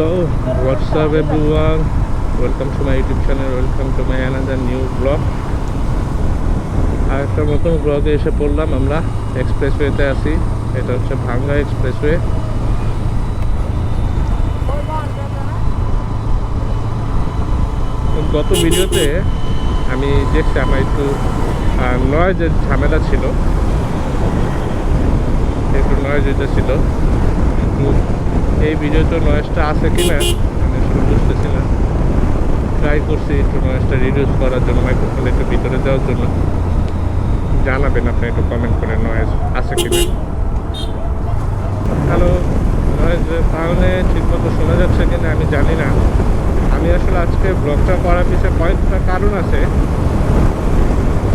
What's up everyone? Welcome to my YouTube channel, welcome to my another new vlog. আর একটা নতুন ব্লগে এসে পড়লাম আমরা এক্সপ্রেসওয়েতে আছি এটা হচ্ছে ভাঙ্গা এক্সপ্রেসওয়ে গত ভিডিওতে আমি দেখছি আমার একটু নয়েজের ঝামেলা ছিল একটু নয়েজ এটা ছিল এই ভিডিওতে নয়েজটা আছে কি না আমি আসলে বুঝতেছি না। ট্রাই করছি একটু নয়েজটা রিডিউস করার জন্য মাইক্রোফোন একটু ভিতরে দেওয়ার জন্য। জানাবেন আপনি একটু কমেন্ট করে নয়েজ আছে কি না হ্যালো নয়েজ তাহলে ঠিকমতো শোনা যাচ্ছে কিনা আমি জানি না। আমি আসলে আজকে ব্লগটা করার পিছনে কয়েকটা কারণ আছে।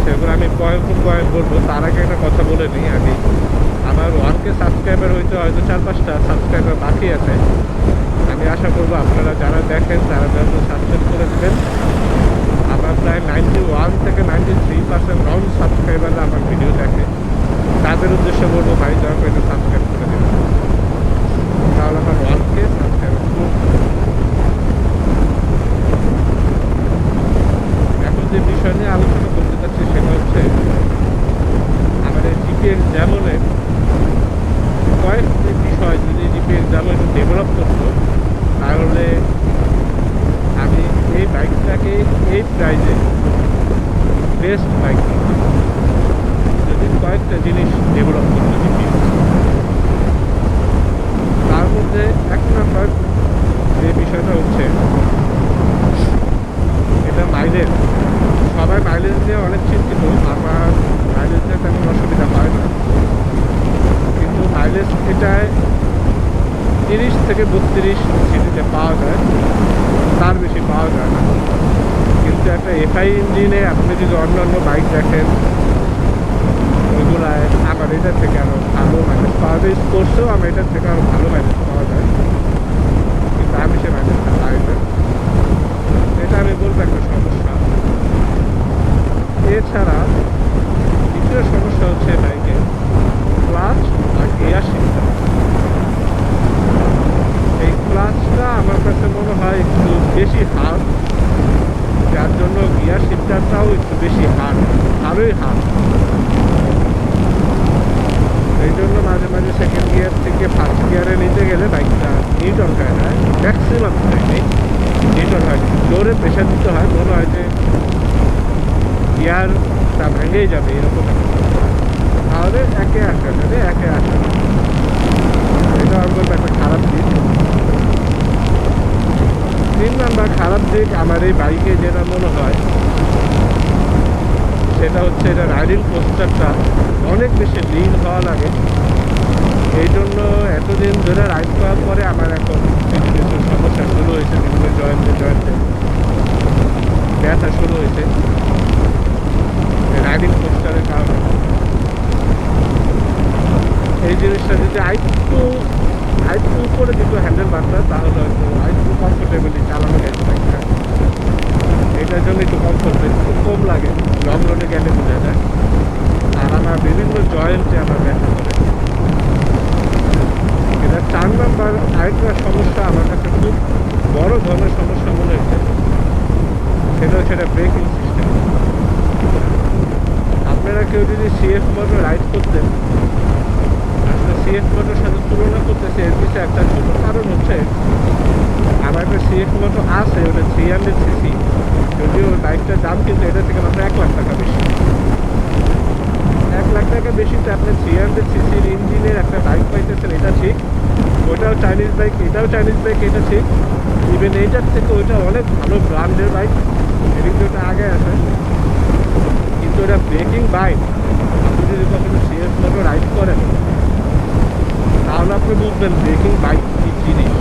সেগুলো আমি পয়েন্ট টু পয়েন্ট বলব, তার আগে একটা কথা বলে নিই, আমি আমার ওয়ানকে সাবস্ক্রাইবার হইতে হয়তো চার পাঁচটা সাবস্ক্রাইবার বাকি আছে। আমি আশা করব আপনারা যারা দেখেন, তারা যেন সাবস্ক্রাইব করে দেবেন। আমার প্রায় নাইনটি ওয়ান থেকে নাইনটি থ্রি পার্সেন্ট নন সাবস্ক্রাইবাররা আমার ভিডিও দেখে। তাদের উদ্দেশ্যে বলব, ভাই যারা করে সাবস্ক্রাইব করে দেবেন। তাহলে আমার ওয়ানকে সাবস্ক্রাইব এখন যে বিষয় নিয়ে আলোচনা করতে চাচ্ছি সেটা হচ্ছে আমাদের জিপিএর যেমনের কয়েকটি বিষয় যদি জিপিএর যেমন একটু ডেভেলপ করতো তাহলে আমি এই বাইকটাকে এই প্রাইজে বেস্ট বাইক যদি কয়েকটা জিনিস ডেভেলপ করতো জিপিএ তার মধ্যে এক নম্বর যে বিষয়টা হচ্ছে এটা মাইলেজ সবাই মাইলেজ নিয়ে অনেক চিন্তিত আমার মাইলেজ নিয়ে তেমন অসুবিধা হয় না কিন্তু মাইলেজ এটায় তিরিশ থেকে বত্রিশ সিটিতে পাওয়া যায় তার বেশি পাওয়া যায় না কিন্তু একটা এফআই ইঞ্জিনে আপনি যদি অন্য অন্য বাইক দেখেন ওইগুলায় আমার এটার থেকে আরও ভালো মাইলেজ পাওয়া যায়। স্পোর্টসেও আমার এটার থেকে আরও ভালো মাইলেজ পাওয়া যায়। কিন্তু আমি সে মাইলেজটা পাই না। এটা আমি বলব একটা সমস্যা। এছাড়া দ্বিতীয় সমস্যা হচ্ছে বাইকে। ক্লাচ আর গিয়ার শিফটার এই ক্লাচটা আমার কাছে মনে হয় একটু বেশি হার্ড যার জন্য গিয়ার শিফটারটাও একটু বেশি হার্ড আরোই হার্ড এই জন্য মাঝে মাঝে সেকেন্ড গিয়ার থেকে ফার্স্ট গিয়ারে নিতে গেলে বাইকটা নিউটন হয়। না ম্যাক্সিমাম টাইমে নিউটন হয়। জোরে প্রেশার দিতে হয়, মনে হয় যে গিয়ারটা ভেঙেই যাবে, এরকম। তাহলে একে আসা যাবে, একে আসা এটা আমার একটা খারাপ দিক। তিন নাম্বার খারাপ দিক আমার এই বাইকে যেটা মনে হয় সেটা হচ্ছে এটা রাইডিং পোস্টারটা অনেক বেশি লিন হওয়া লাগে। এই জন্য এতদিন ধরে রাইড করার পরে আমার এখন কিছু সমস্যা শুরু হয়েছে, বিভিন্ন জয়েন্টে জয়েন্টে ব্যথা শুরু হয়েছে। রাইডিং পোস্টারের কারণে। এই জিনিসটা যদি আরেকটু আরেকটু উপরে দিত হ্যান্ডেল বারটা তাহলে হয়তো আরেকটু কমফোর্টেবলি চালানো গেছে বাইকটা এটার জন্য একটু কমফোর্ট একটু কম লাগে লং রোডে গেলে বোঝা যায় আর আমার বিভিন্ন জয়েন্টে আমার ব্যথা করে এটা চার নাম্বার আরেকটা সমস্যা আমার কাছে খুব বড় ধরনের সমস্যা মনে হয়েছে সেটা ব্রেকিং সিস্টেম আপনারা কেউ যদি সিএফ মোটর রাইড করতেন, আসলে সিএফ মোটর সাথে তুলনা করতেছে, এর পিছনে একটা ছোট কারণ হচ্ছে, আমার একটা সিএফ মোটর আছে, ওটা থ্রি হান্ড্রেড সিসি যদিও বাইকটার দাম কিন্তু এটা থেকে মাত্র এক লাখ টাকা বেশি। এক লাখ টাকা বেশিতে আপনি থ্রি হান্ড্রেড সিসির ইঞ্জিনের একটা বাইক পাইতেছেন, এটা ঠিক। ওটাও চাইনিজ বাইক এটাও চাইনিজ বাইক এটা ঠিক। ইভেন এইটার থেকে ওইটা অনেক ভালো ব্র্যান্ডের বাইক এদিক ওটা আগে আছে কিন্তু এটা ব্রেকিং বাইক আপনি যদি কখনো মোটর রাইড করেন, তাহলে আপনি বুঝবেন ব্রেকিং বাইক কী জিনিস।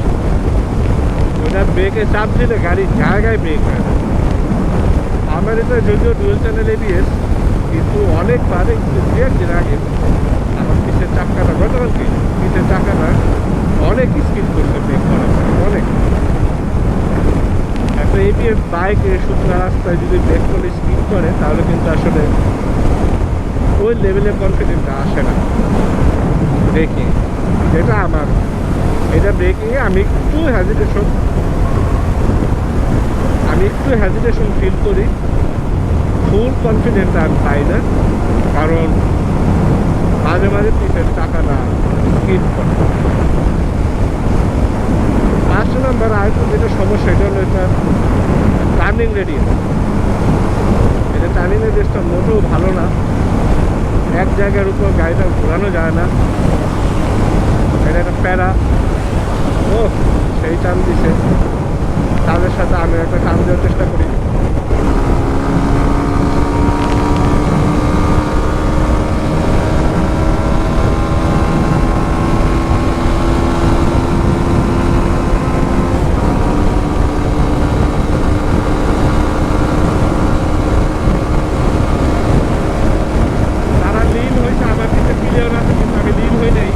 ওটা ব্রেকে চাপ দিলে গাড়ি জায়গায় ব্রেক হয় না। আমার এটা যদিও ডুয়েল চ্যানেল এবিএস কিন্তু অনেকবার এই দু আগে আমার পিছের চাকাটা, গতকালকে পিছের চাকাটা অনেক স্কিপ করছে ব্রেক করার অনেক। এবিএস বাইক শুকনো রাস্তায় যদি ব্রেক করে স্কিপ করে তাহলে কিন্তু আসলে ওই লেভেলে কনফিডেন্সটা আসে না। দেখি এটা আমার। এটা ব্রেকিংয়ে আমি একটু হ্যাজিটেশন আমি একটু হ্যাজিটেশন ফিল করি। ফুল কনফিডেন্ট আমি পাই না। কারণ মাঝে মাঝে পিঠের টাকাটা হিট করে পাঁচ নাম্বার আরেকটু যেটা সমস্যা, এটা হলো এটা টার্নিং রেডিয়াস এটা টার্নিং রেডিয়াসটা মোটেও ভালো না। এক জায়গার উপর গাড়িটা ঘোরানো যায় না। এটা একটা প্যারা। ও সেই টান দিছে। তাদের সাথে আমি একটা টান দেওয়ার চেষ্টা করি তারা লীন হয়েছে আমার কিন্তু মিলেও না কিন্তু আমি লীন হয়ে নেই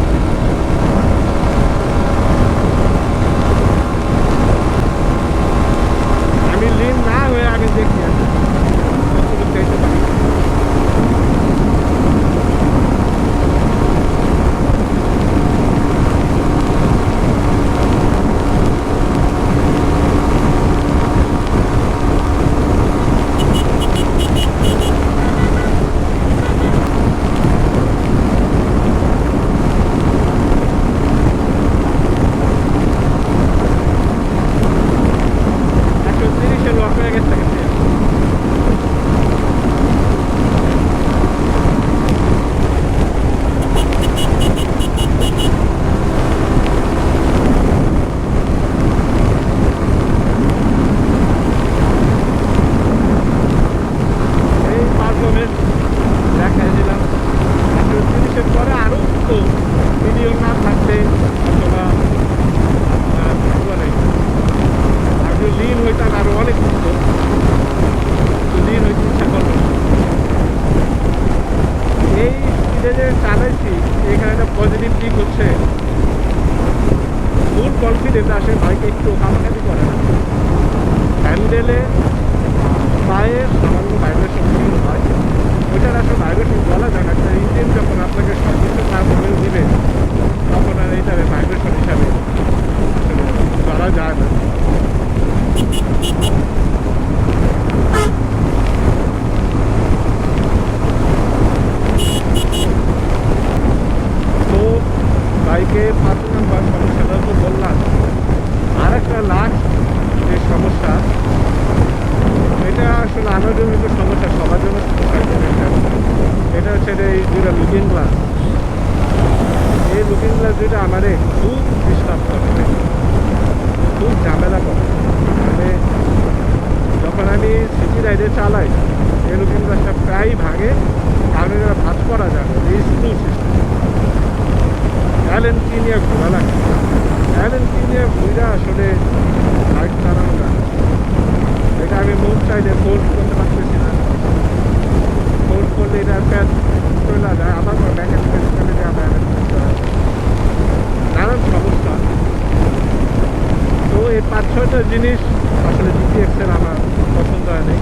আমি লীন না হয়ে আমি দেখি আর কি। কতটুকু চাইতে পারি একশো তিরিশে লক হয়ে গেছে কিন্তু। এই পারফরমেন্স দেখাই দিলাম একশো তিরিশের পরে আরও তো ভিডিও না থাকলে অথবা আহ, কি বলে লিন হইতাম আরও অনেক কিছু লিন হইতে ইচ্ছা করবে এই স্পিডে যে চালাইছি, এখানে একটা পজিটিভ দিক হচ্ছে। ফুল কনফিডেন্স আসে বাইকে একটু হামাকাটি করে না হ্যান্ডেলে পায়ে সামান্য ভাইব্রেশন হয় ওইটার আসলে ভাইব্রেশন বলা যায় না একটা ইঞ্জিন যখন আপনাকে সব কিছু পারফরমেন্স দিবে তখন আর এইটারে ভাইব্রেশন হিসাবে আসলে ধরা যায় না তো বাইকে পাঁচ নাম্বার সমস্যাটা তো বললাম আর একটা লাস্ট যে সমস্যা এটা আসলে আমার জন্য একটু সমস্যা সবার জন্য সমস্যা এটা। এটা হচ্ছে যে এই দুটা লুকিং গ্লাস এই লুকিং গ্লাস দুটা আমারে খুব ডিস্টার্ব করে খুব ঝামেলা করে মানে যখন আমি সিটি রাইডে চালাই এই লুকিং গ্লাসটা প্রায় ভাঙে কারণ এটা ভাঁজ করা যায় না এই স্ক্রু সিস্টেম অ্যালেন কি নিয়ে ঘোরা লাগে অ্যালেন কি নিয়ে ঘুরে আসলে বাইক চালানো যায় না। এটা আমি মন চাইলে ফোর্স করতে পারতেছি না ফোর্স করলে এটা প্যাচ চলে যায় আবার ব্যাকেট প্যাচ করে দিয়ে আবার অ্যালেন করতে হয় নানান সমস্যা তো এই পাঁচ ছয়টা জিনিস আসলে জিপিএক্সের আমার পছন্দ হয় নাই।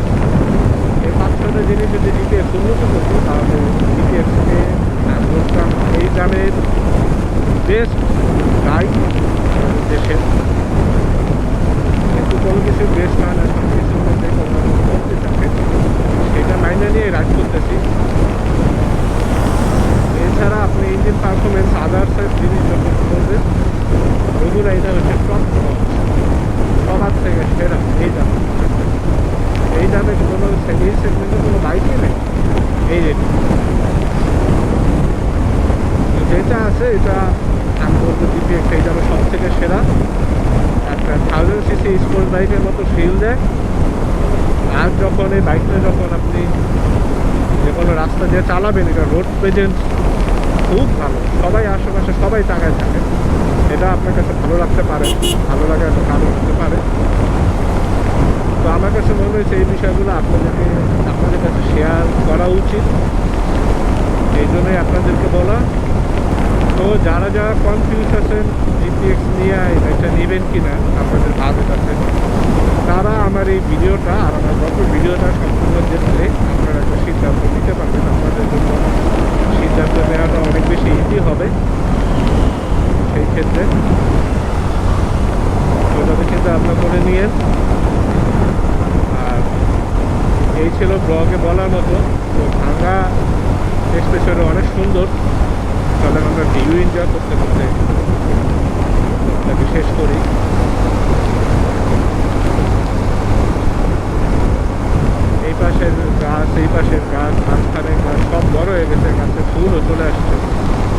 এই পাঁচ ছয়টা জিনিস যদি জিপিএক্স উন্নত করতো, তাহলে জিপিএক্সকে আমি বলতাম, এই দামের বেস্ট বাইক দেশের কিন্তু কোনো কিছু বেস্ট হয় না সব কিছুর মধ্যে কোনো না। থাকে সেটা মাইনে নিয়ে রাইড করতেছি। এছাড়া আপনি ইঞ্জিন পারফরমেন্স আদার্সের জিনিস যখন করবেন ওইগুলো এটা হচ্ছে টপ সবার থেকে সেরা, এই দাম। এই দামে কোনো সে- এই সেগমেন্টে কোনো বাইকই নেই। এই রেট যেটা আছে, এটা আমি বলব জিপিএক্স এই দামে সব থেকে সেরা। একটা থাউজেন্ড সিসি স্পোর্টস বাইকের মতো ফিল দেয়। আর যখন এই বাইকটা যখন আপনি যে কোনো রাস্তা দিয়ে চালাবেন, এটা রোড প্রেজেন্স খুব ভালো। সবাই আশেপাশে সবাই টাকায় থাকে। এটা আপনার কাছে ভালো লাগতে পারে, ভালো লাগার একটা কারণ হতে পারে। তো আমার কাছে মনে হয়েছে এই বিষয়গুলো আপনাদেরকে, আপনাদের কাছে শেয়ার করা উচিত। এই জন্যই আপনাদেরকে বলা। তো যারা যারা কনফিউজ আছেন জিপিএক্স নিয়ে বাইকটা নেবেন কি না আপনাদের বাজেট আছে, তারা আমার এই ভিডিওটা আর আমার গত ভিডিওটা সম্পূর্ণ দেখলে আপনারা একটা সিদ্ধান্ত নিতে পারবেন। আপনাদের জন্য সিদ্ধান্ত নেওয়াটা অনেক বেশি ইজি হবে। সেই ক্ষেত্রে। চিন্তা ভাবনা করে নিয়েন আর এই ছিল ব্লগে বলার মতো। তো ভাঙ্গা স্টেশনে অনেক সুন্দর। তাহলে আমরা ভিউ এনজয় করতে করতে শেষ করি। এই পাশের গাছ, এই পাশের গাছ, মাঝখানে গাছ সব বড় হয়ে গেছে, গাছে ফুলও চলে আসছে।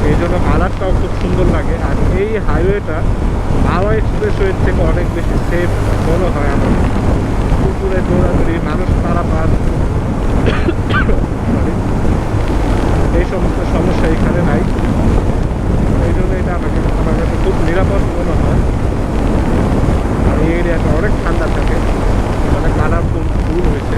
এই জন্য কালারটাও খুব সুন্দর লাগে। আর এই হাইওয়েটা হাওয়া এক্সপ্রেসওয়ের থেকে অনেক বেশি সেফ মনে হয় আমার। পুকুরে দৌড়াদৌড়ি, মানুষ পারাপার. এই সমস্ত সমস্যা এখানে নাই। এই জন্য এটা আমাকে আমার কাছে খুব নিরাপদ মনে হয় আর এই এরিয়াটা অনেক ঠান্ডা থাকে অনেক কালারফুল ফুল হয়েছে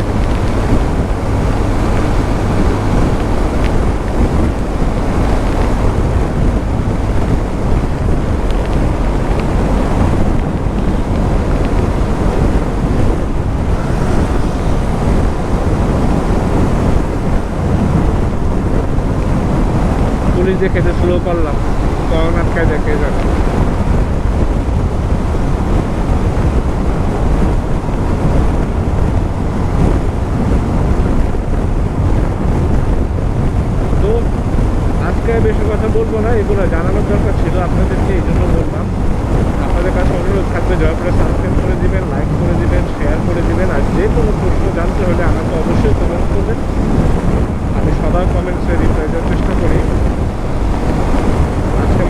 যে স্লো করলাম কখন আটকায় দেখে যাবে বেশি কথা বলব না, এগুলো জানানোর দরকার ছিল আপনাদেরকে, এই জন্য বললাম। আপনাদের কাছে অনুরোধ থাকবে, জয়পুরে সাবস্ক্রাইব করে দিবেন লাইক করে দিবেন শেয়ার করে দিবেন, আর যে কোনো প্রশ্ন জানতে হলে আমাকে অবশ্যই কমেন্ট করবেন। আমি সবার কমেন্টসে রিপ্লাই দেওয়ার চেষ্টা করি।